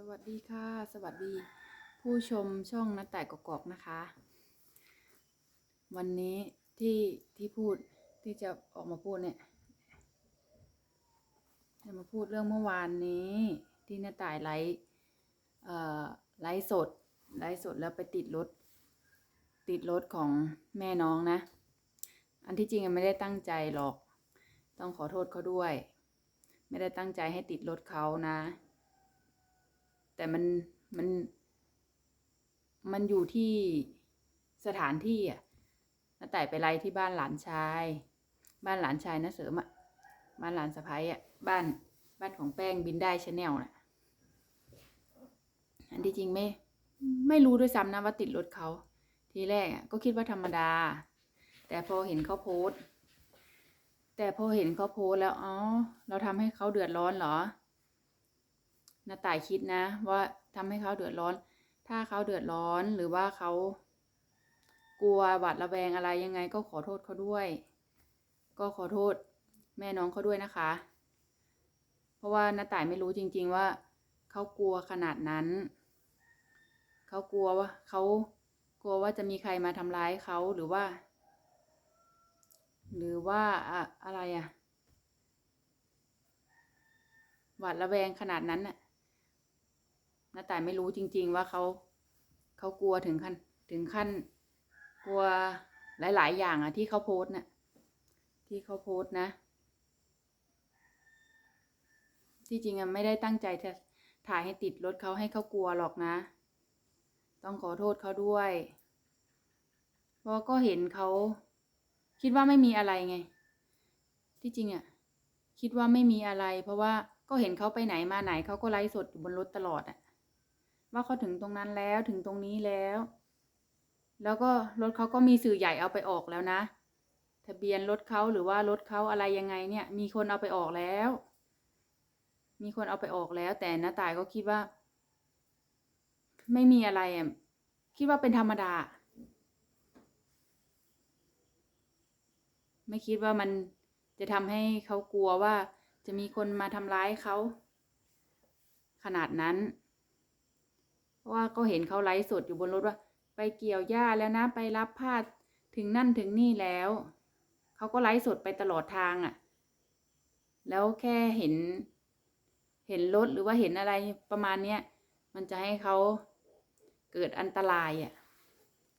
สวัสดีค่ะ สวัสดี ผู้ชมช่องนัดแต่กกอกนะคะ วันนี้ที่ที่พูดที่จะออกมาพูดเนี่ยจะมาพูดเรื่องเมื่อวานนี้ ที่น้าต่ายไลฟ์เอ่อไลฟ์สดไลฟ์สดแล้วไปติดรถ ติดรถของแม่น้องนะ อันที่จริงไม่ได้ตั้งใจหรอก ต้องขอโทษเขาด้วย ไม่ได้ตั้งใจให้ติดรถเขานะ แต่มันมันมันอยู่ที่สถานที่อะน้าแต่ไปไล่ที่บ้านหลานชาย บ้านหลานชายนะเสริมอะบ้านหลานสะพ้ายอะ บ้านบ้านของแป้งบินได้ชาแนลน่ะ อันที่จริงไม่ ไม่รู้ด้วยซ้ำนะว่าติดรถเขา ทีแรกอะก็คิดว่าธรรมดา แต่พอเห็นเขาโพสต์แต่พอเห็นเขาโพสต์แล้วอ๋อเราทำให้เขาเดือดร้อนเหรอ น้าต่ายคิดนะ ว่าทำให้เขาเดือดร้อน ถ้าเขาเดือดร้อนหรือว่าเขากลัวหวาดระแวงอะไรยังไงก็ขอโทษเขาด้วย ก็ขอโทษแม่น้องเขาด้วยนะคะ เพราะว่าน้าต่ายไม่รู้จริง ๆ ว่าเขากลัวขนาดนั้นเขากลัวว่าเขากลัวว่าจะมีใครมาทำร้ายเขาหรือว่า หรือว่าอะอะไรอะหวาดระแวงขนาดนั้นน่ะ น้าต่ายไม่รู้จริง ๆ ว่าเขาเขากลัวถึงขั้นถึงขั้นกลัวหลาย ๆ อย่างอะที่เขาโพสต์น่ะที่เขาโพสต์นะ ที่จริงอะไม่ได้ตั้งใจจะถ่ายให้ติดรถเขาให้เขากลัวหรอกนะ ต้องขอโทษเขาด้วยเพราะก็เห็นเขาคิดว่าไม่มีอะไรไง ที่จริงอะ่ะคิดว่าไม่มีอะไร เพราะว่าก็เห็นเขาไปไหนมาไหนเขาก็ไลฟ์สดอยู่บนรถตลอดอะ ว่าเขาถึงตรงนั้นแล้วถึงตรงนี้แล้ว แล้วก็รถเขาก็มีสื่อใหญ่เอาไปออกแล้วนะ ทะเบียนรถเขาหรือว่ารถเขาอะไรยังไงเนี่ย มีคนเอาไปออกแล้ว มีคนเอาไปออกแล้ว แต่น้าตายก็คิดว่า ไม่มีอะไรอะคิดว่าเป็นธรรมดา ไม่คิดว่ามันจะทำให้เขากลัวว่าจะมีคนมาทำร้ายเขาขนาดนั้น ราะว่าก็เห็นเขาไลฟ์สดอยู่บนรถว่า ไปเกี่ยวหญ้าแล้วนะไปรับผ้าถึงนั่นถึงนี่แล้วเขาก็ไลฟ์สดไปตลอดทางอะ่ะ แล้วแค่เห็น เห็นรถหรือว่าเห็นอะไรประมาณเนี้ยมันจะให้เขาเกิดอันตรายอะ่ะ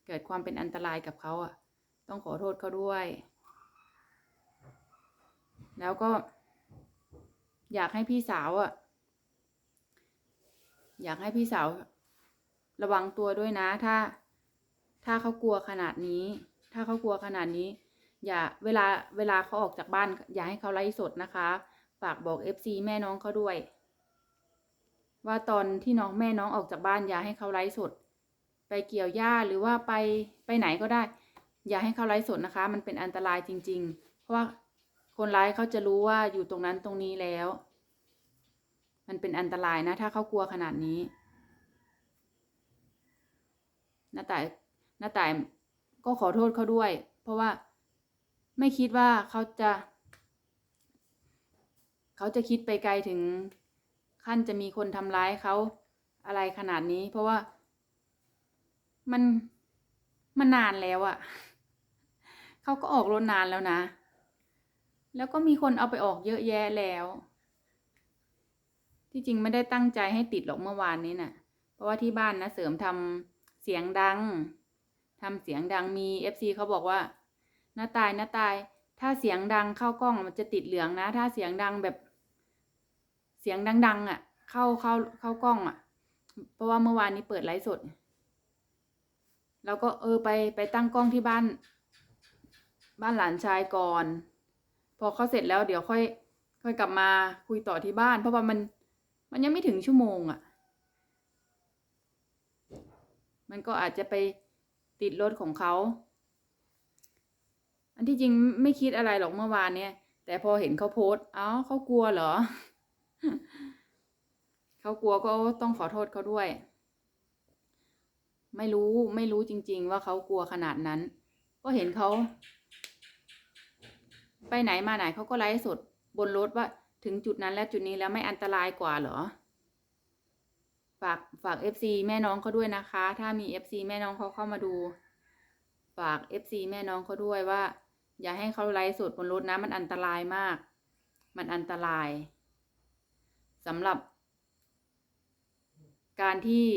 เกิดความเป็นอันตรายกับเขาอะ ต้องขอโทษเขาด้วย แล้วก็ อยากให้พี่สาวอะอยากให้พี่สาว ระวังตัวด้วยนะ ถ้า ถ้าเขากลัวขนาดนี้ ถ้าเขากลัวขนาดนี้ อย่าเวลาเวลาเขาออกจากบ้าน อย่าให้เขาไลฟ์สดนะคะ ฝากบอกเอฟซีแม่น้องเขาด้วย ว่าตอนที่น้องแม่น้องออกจากบ้านอย่าให้เขาไลฟ์สด ไปเกี่ยวหญ้าหรือว่าไปไปไหนก็ได้ อย่าให้เขาไลฟ์สดนะคะ มันเป็นอันตรายจริง ๆ เพราะว่าคนร้ายเขาจะรู้ว่าอยู่ตรงนั้นตรงนี้แล้ว มันเป็นอันตรายนะ ถ้าเขากลัวขนาดนี้ น้าต่ายน้าต่ายก็ขอโทษเขาด้วย เพราะว่าไม่คิดว่าเขาจะ เขาจะคิดไปไกลถึงขั้นจะมีคนทำร้ายเขาอะไรขนาดนี้ เพราะว่ามันมันนานแล้วอะเขาก็ออกรถนานแล้วนะ แล้วก็มีคนเอาไปออกเยอะแยะแล้ว ที่จริงไม่ได้ตั้งใจให้ติดหรอกเมื่อวานนี้น่ะ เพราะว่าที่บ้านนะเสริมทำ สียงดังทำเสียงดังมีเอฟซีเขาบอกว่าน้าตายน้าตาย ถ้าเสียงดังเข้ากล้องมันจะติดเหลืองนะ ถ้าเสียงดังแบบ เสียงดัง ๆ อะ เข้าเข้าเข้ากล้องอะ เพราะว่าเมื่อวานนี้เปิดไลฟ์สดแล้วก็เออไปไปตั้งกล้องที่บ้าน บ้านหลานชายก่อน พอเขาเสร็จแล้วเดี๋ยวค่อย ค่อยกลับมาคุยต่อที่บ้าน เพราะว่ามัน มันยังไม่ถึงชั่วโมงอะ่ะ มันก็อาจจะไปติดรถของเขา อันที่จริงไม่คิดอะไรหรอกเมื่อวานเนี่ย แต่พอเห็นเขาโพสเอ้าเขากลัวเหรอ เขากลัวก็ต้องขอโทษเขาด้วย ไม่รู้ไม่รู้จริง ๆ ว่าเขากลัวขนาดนั้น ก็เห็นเขา ไปไหนมาไหนเขาก็ไลฟ์สดบนรถว่าถึงจุดนั้นแล้วจุดนี้แล้วไม่อันตรายกว่าเหรอ ฝากฝาก FC แม่น้องเขาด้วยนะคะ ถ้ามี FC แม่น้องเขาเข้ามาดู ฝาก FC แม่น้องเขาด้วยว่า อย่าให้เขาไลฟ์สดบนรถนะมันอันตรายมาก มันอันตรายสำหรับ การที่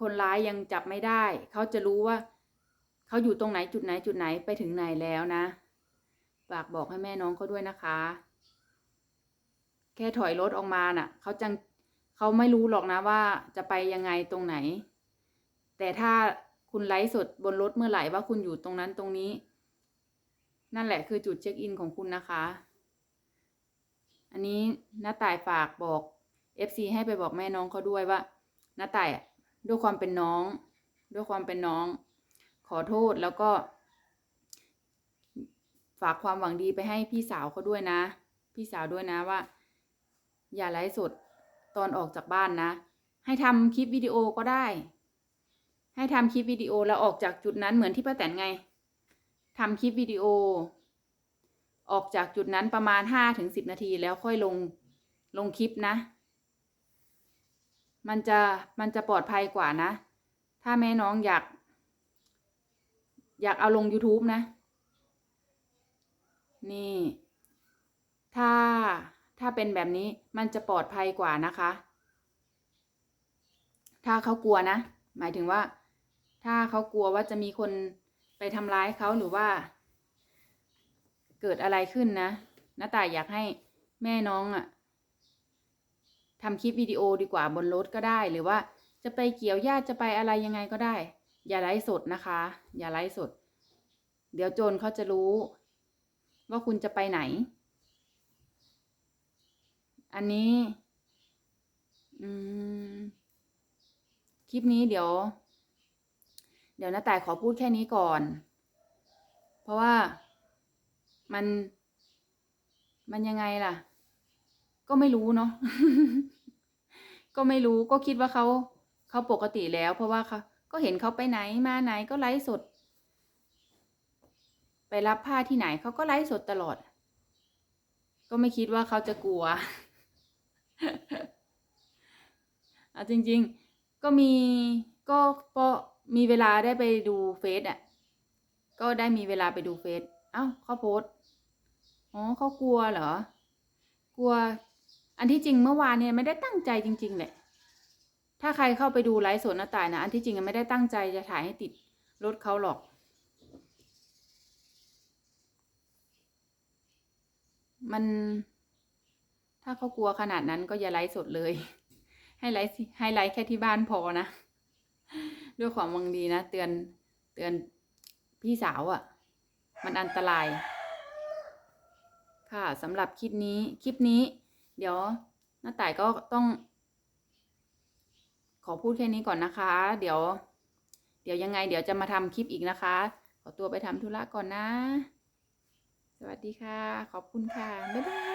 คนร้ายยังจับไม่ได้ เขาจะรู้ว่า เขาอยู่ตรงไหนจุดไหนจุดไหนไปถึงไหนแล้วนะ ฝากบอกให้แม่น้องเขาด้วยนะคะ แค่ถอยรถออกมาน่ะเขาจังเขาไม่รู้หรอกนะว่าจะไปยังไงตรงไหน แต่ถ้าคุณไลฟ์สดบนรถเมื่อไหร่ว่าคุณอยู่ตรงนั้นตรงนี้ นั่นแหละคือจุดเช็คอินของคุณนะคะ อันนี้น้าต่ายฝากบอก FC ให้ไปบอกแม่น้องเขาด้วยว่าน้าต่ายด้วยความเป็นน้อง ด้วยความเป็นน้อง ขอโทษแล้วก็ ฝากความหวังดีไปให้พี่สาวเขาด้วยนะ พี่สาวด้วยนะว่า อย่าไลฟ์สดตอนออกจากบ้านนะ ให้ทำคลิปวิดีโอก็ได้ ให้ทำคลิปวิดีโอแล้วออกจากจุดนั้นเหมือนที่ป้าแตนไงทำคลิปวิดีโอ ออกจากจุดนั้นประมาณห้าถึงสิบนาทีแล้วค่อยลงลงคลิปนะ มันจะมันจะปลอดภัยกว่านะ ถ้าแม่น้องอยาก อยากเอาลง YouTube นะ นี่ ถ้า ถ้าเป็นแบบนี้มันจะปลอดภัยกว่านะคะ ถ้าเขากลัวนะ หมายถึงว่า ถ้าเขากลัวว่าจะมีคนไปทำร้ายเขาหรือว่า เกิดอะไรขึ้นนะน้าตายอยากให้แม่น้องอะทำคลิปวิดีโอดีกว่าบนรถก็ได้ หรือว่าจะไปเกี่ยวญาติจะไปอะไรยังไงก็ได้ อย่าไลฟ์สดนะคะ อย่าไลฟ์สด เดี๋ยวโจรเขาจะรู้ ว่าคุณจะไปไหน อันนี้ อืม คลิปนี้เดี๋ยว เดี๋ยวน้าต่ขอพูดแค่นี้ก่อน เพราะว่ามัน มันยังไงล่ะ ก็ไม่รู้เนาะ ก็ไม่รู้ก็คิดว่าเขาเขาปกติแล้ว เพราะว่าเขาก็เห็นเขาไปไหนมาไหนก็ไลฟ์สด ไปรับผ้าที่ไหนเขาก็ไลฟ์สดตลอด ก็ไม่คิดว่าเขาจะกลัว เอาจริง ๆ ก็มีก็พอมีเวลาได้ไปดูเฟซอะ ก็ได้มีเวลาไปดูเฟซเอ้าเขาโพสอ๋อเขากลัวเหรอ กลัว อันที่จริงเมื่อวานเนี่ยไม่ได้ตั้งใจจริง ๆแหละ ถ้าใครเข้าไปดูไลฟ์สดหน้าตายนะ อันที่จริงไม่ได้ตั้งใจจะถ่ายให้ติดรถเขาหรอก มัน ถ้าเขากลัวขนาดนั้นก็อย่าไลฟ์สดเลย ให้ไลฟ์ให้ไลฟ์แค่ที่บ้านพอนะ ด้วยความวังดีนะ เตือนเตือนพี่สาวอะ่ะ มันอันตราย ค่ะสำหรับคลิปนี้คลิปนี้ เดี๋ยวน้าต่ายก็ต้อง ขอพูดแค่นี้ก่อนนะคะ เดี๋ยว เดี๋ยวยังไง เดี๋ยวจะมาทำคลิปอีกนะคะ ขอตัวไปทำธุระก่อนนะ สวัสดีค่ะ ขอบคุณค่ะ บ๊ายบาย